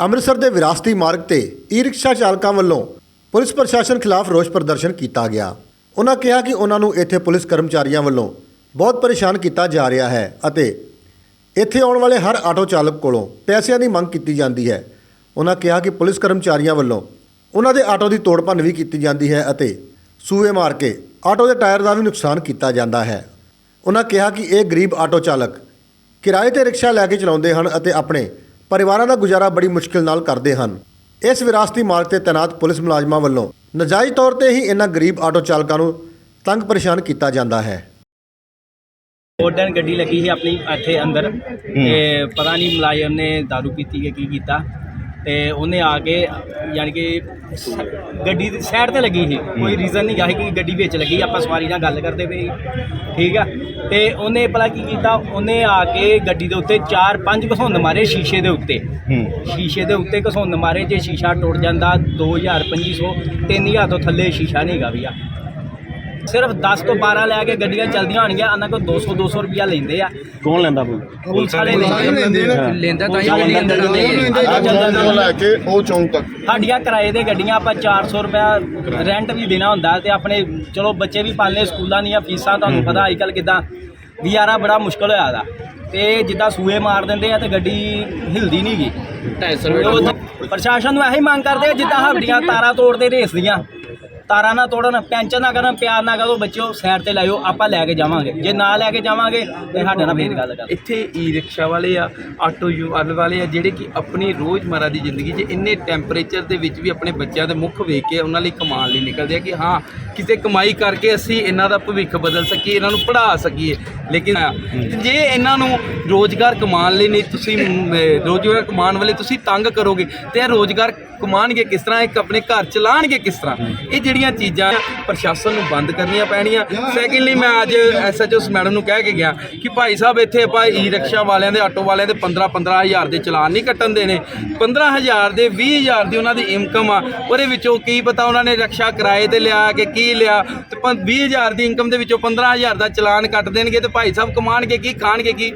ਅੰਮ੍ਰਿਤਸਰ ਦੇ ਵਿਰਾਸਤੀ ਮਾਰਗ ਤੇ ਈ-ਰਿਕਸ਼ਾ ਚਾਲਕਾਂ ਵੱਲੋਂ ਪੁਲਿਸ ਪ੍ਰਸ਼ਾਸਨ ਖਿਲਾਫ ਰੋਸ ਪ੍ਰਦਰਸ਼ਨ ਕੀਤਾ ਗਿਆ। ਉਹਨਾਂ ਕਿਹਾ ਕਿ ਉਹਨਾਂ ਨੂੰ ਇੱਥੇ ਪੁਲਿਸ ਕਰਮਚਾਰੀਆਂ ਵੱਲੋਂ ਬਹੁਤ ਪਰੇਸ਼ਾਨ ਕੀਤਾ ਜਾ ਰਿਹਾ ਹੈ ਅਤੇ ਇੱਥੇ ਆਉਣ ਵਾਲੇ ਹਰ ਆਟੋ ਚਾਲਕ ਕੋਲੋਂ ਪੈਸਿਆਂ ਦੀ ਮੰਗ ਕੀਤੀ ਜਾਂਦੀ ਹੈ। ਉਹਨਾਂ ਕਿਹਾ ਕਿ ਪੁਲਿਸ ਕਰਮਚਾਰੀਆਂ ਵੱਲੋਂ ਉਹਨਾਂ ਦੇ ਆਟੋ ਦੀ ਤੋੜ ਭੰਨ ਵੀ ਕੀਤੀ ਜਾਂਦੀ ਹੈ ਅਤੇ ਸੂਏ ਮਾਰ ਕੇ ਆਟੋ ਦੇ ਟਾਇਰ ਦਾ ਵੀ ਨੁਕਸਾਨ ਕੀਤਾ ਜਾਂਦਾ ਹੈ। ਉਹਨਾਂ ਕਿਹਾ ਕਿ ਇਹ ਗਰੀਬ ਆਟੋ ਚਾਲਕ ਕਿਰਾਏ ਤੇ ਰਿਕਸ਼ਾ ਲੈ ਕੇ ਚਲਾਉਂਦੇ ਹਨ ਅਤੇ ਆਪਣੇ ਪਰਿਵਾਰਾਂ ਦਾ ਗੁਜ਼ਾਰਾ ਬੜੀ ਮੁਸ਼ਕਿਲ ਨਾਲ ਕਰਦੇ ਹਨ। ਇਸ ਵਿਰਾਸਤੀ ਮਾਰਗ ਤੇ ਤੈਨਾਤ ਪੁਲਿਸ ਮੁਲਾਜ਼ਮਾਂ ਵੱਲੋਂ ਨਜਾਇਜ਼ ਤੌਰ ਤੇ ਹੀ ਇਹਨਾਂ ਗਰੀਬ ਆਟੋ ਚਾਲਕਾਂ ਨੂੰ ਤੰਗ ਪਰੇਸ਼ਾਨ ਕੀਤਾ ਜਾਂਦਾ ਹੈ। ਗੋਲਡਨ ਗੱਡੀ ਲੱਗੀ ਸੀ ਆਪਣੀ ਇੱਥੇ ਅੰਦਰ ਤੇ ਪਤਾ ਨਹੀਂ ਮੁਲਾਜ਼ਮ ਨੇ दारू ਪੀਤੀ ਕਿ ਕੀ ਕੀਤਾ। ਤੇ ਉਹਨੇ ਆ ਕੇ ਯਾਨੀ ਕਿ ਸ- ਗੱਡੀ ਦੀ ਸਾਈਡ ਤੇ ਲੱਗੀ ਸੀ। ਕੋਈ ਰੀਜ਼ਨ ਨਹੀਂ ਗਾ ਸੀ ਕਿ ਗੱਡੀ ਵਿੱਚ ਲੱਗੀ ਆਪਾਂ ਸਵਾਰੀ ਨਾਲ ਗੱਲ ਕਰਦੇ ਪਏ ਸੀ। ਠੀਕ ਆ? ਤੇ ਉਹਨੇ ਭਲਾ ਕੀ ਕੀਤਾ? ਉਹਨੇ ਆ ਕੇ ਗੱਡੀ ਦੇ ਉੱਤੇ ਚਾਰ ਪੰਜ ਘਸੁੰਨ ਮਾਰੇ ਸ਼ੀਸ਼ੇ ਦੇ ਉੱਤੇ। ਸ਼ੀਸ਼ੇ ਦੇ ਉੱਤੇ ਘਸੁੰਨ ਮਾਰੇ ਜੇ ਸ਼ੀਸ਼ਾ ਟੁੱਟ ਜਾਂਦਾ 2000 2500 3000 ਤੋਂ ਥੱਲੇ ਸ਼ੀਸ਼ਾ ਨਹੀਂ ਹੈਗਾ ਭਈਆ ਸਿਰਫ 10 ਤੋਂ 12 ਲੈ ਕੇ ਗੱਡੀਆਂ ਚੱਲਦੀਆਂ ਹੋਣਗੀਆਂ ਉਹਨਾਂ ਕੋਲ 200 200 ਰੁਪਿਆ ਲੈਂਦੇ ਆ। ਕੌਣ ਲੈਂਦਾ ਪੁਲਿਸ ਵਾਲੇ ਲੈਂਦੇ ਲੈਂਦਾ ਤਾਂ ਹੀ ਪੁਲਿਸ ਵਾਲੇ ਲੈਂਦਾ ਲੈਂਦੇ ਤੋਂ ਲੈ ਕੇ ਉਹ ਚੌਂਕ ਤੱਕ। ਸਾਡੀਆਂ ਕਿਰਾਏ ਦੇ ਗੱਡੀਆਂ ਆਪਾਂ 400 ਰੁਪਿਆ ਰੈਂਟ ਵੀ ਦੇਣਾ ਹੁੰਦਾ ਤੇ ਆਪਣੇ ਚਲੋ ਬੱਚੇ ਵੀ ਪਾਲਨੇ ਸਕੂਲਾਂ ਦੀਆਂ ਫੀਸਾਂ ਤੁਹਾਨੂੰ ਪਤਾ ਅੱਜਕੱਲ ਕਿਦਾਂ ਗੁਜ਼ਾਰਾ ਬੜਾ ਮੁਸ਼ਕਲ ਹੋਇਆ ਦਾ। ਤੇ ਜਿੱਦਾਂ ਸੂਏ ਮਾਰ ਦਿੰਦੇ ਆ ਤੇ ਗੱਡੀ ਹਿਲਦੀ ਨਹੀਂ ਗੀ 250 ਤੇ ਉਹ ਪ੍ਰਸ਼ਾਸਨ ਨੂੰ ਇਹੀ ਮੰਗ ਕਰਦੇ ਆ ਜਿੱਦਾਂ ਸਾਡੀਆਂ ਤਾਰਾਂ ਤੋੜਦੇ ਰੇਸ ਦੀਆਂ। ਤਾਰਾਂ ਨਾ ਤੋੜਨ ਪੈਂਚਰ ਨਾ ਕਰਨ ਪਿਆਰ ਨਾ ਕਰੋ ਬੱਚਿਓ ਸਾਈਡ ਤੇ ਲਾਇਓ ਆਪਾਂ ਲੈ ਕੇ ਜਾਵਾਂਗੇ। ਜੇ ਨਾ ਲੈ ਕੇ ਜਾਵਾਂਗੇ ਤੇ ਸਾਡੇ ਨਾਲ ਫੇਰ ਗੱਲ ਕਰ। ਇੱਥੇ ਈ ਰਿਕਸ਼ਾ ਵਾਲੇ ਆ ਆਟੋ ਯੂ ਵਾਲੇ ਆ ਜਿਹੜੇ ਕਿ ਆਪਣੀ ਰੋਜ਼ਮਰਾ ਦੀ ਜ਼ਿੰਦਗੀ 'ਚ ਇੰਨੇ ਟੈਂਪਰੇਚਰ ਦੇ ਵਿੱਚ ਵੀ ਆਪਣੇ ਬੱਚਿਆਂ ਦੇ ਮੁੱਖ ਵੇਖ ਕੇ ਉਹਨਾਂ ਲਈ ਕਮਾਉਣ ਲਈ ਨਿਕਲਦੇ ਆ ਕਿ ਹਾਂ ਕਿਤੇ ਕਮਾਈ ਕਰਕੇ ਅਸੀਂ ਇਹਨਾਂ ਦਾ ਭਵਿੱਖ ਬਦਲ ਸਕੀਏ ਇਹਨਾਂ ਨੂੰ ਪੜ੍ਹਾ ਸਕੀਏ। ਲੇਕਿਨ ਜੇ ਇਹਨਾਂ ਨੂੰ ਰੋਜ਼ਗਾਰ ਕਮਾਉਣ ਲਈ ਨਹੀਂ ਤੁਸੀਂ ਮ, ਰੋਜ਼ਗਾਰ ਕਮਾਉਣ ਵਾਲੇ ਤੁਸੀਂ ਤੰਗ ਕਰੋਗੇ ਤੇ ਇਹ ਰੋਜ਼ਗਾਰ ਕਮਾਉਣਗੇ ਕਿਸ ਤਰ੍ਹਾਂ ਇੱਕ ਆਪਣੇ ਘਰ ਚਲਾਉਣਗੇ ਕਿਸ ਤਰ੍ਹਾਂ? ਇਹ ਜਿਹੜੇ ਜਿਹੜੀਆਂ ਚੀਜ਼ਾਂ ਪ੍ਰਸ਼ਾਸਨ ਨੂੰ ਬੰਦ ਕਰਨੀਆਂ ਪੈਣੀਆਂ? ਸੈਕਿੰਡਲੀ ਮੈਂ ਅੱਜ ਐਸਐਚਓ ਮੈਡਮ ਨੂੰ ਕਹਿ ਕੇ ਗਿਆ ਕਿ ਭਾਈ ਸਾਹਿਬ, ਇੱਥੇ ਆਪਾਂ ਈ ਰਿਕਸ਼ਾ ਵਾਲਿਆਂ ਦੇ, ਆਟੋ ਵਾਲਿਆਂ ਦੇ 15 15000 ਦੇ ਚਲਾਨ ਨਹੀਂ ਕੱਟਣ ਦੇ ਦੇਣੇ 15000 ਦੇ 20000 ਦੀ ਉਹਨਾਂ ਦੀ ਇਨਕਮ ਆ। ਉਹਦੇ ਵਿੱਚੋਂ ਕੀ ਪਤਾ ਉਹਨਾਂ ਨੇ ਰਿਕਸ਼ਾ ਕਿਰਾਏ ਤੇ ਲਿਆ ਕਿ ਕੀ ਲਿਆ? ਤੇ 20000 ਦੀ ਇਨਕਮ ਦੇ ਵਿੱਚੋਂ 15000 ਦਾ ਚਲਾਨ ਕੱਟ ਦੇਣਗੇ ਤੇ ਭਾਈ ਸਾਹਿਬ ਕਮਾਣਗੇ ਕੀ, ਖਾਣਗੇ ਕੀ?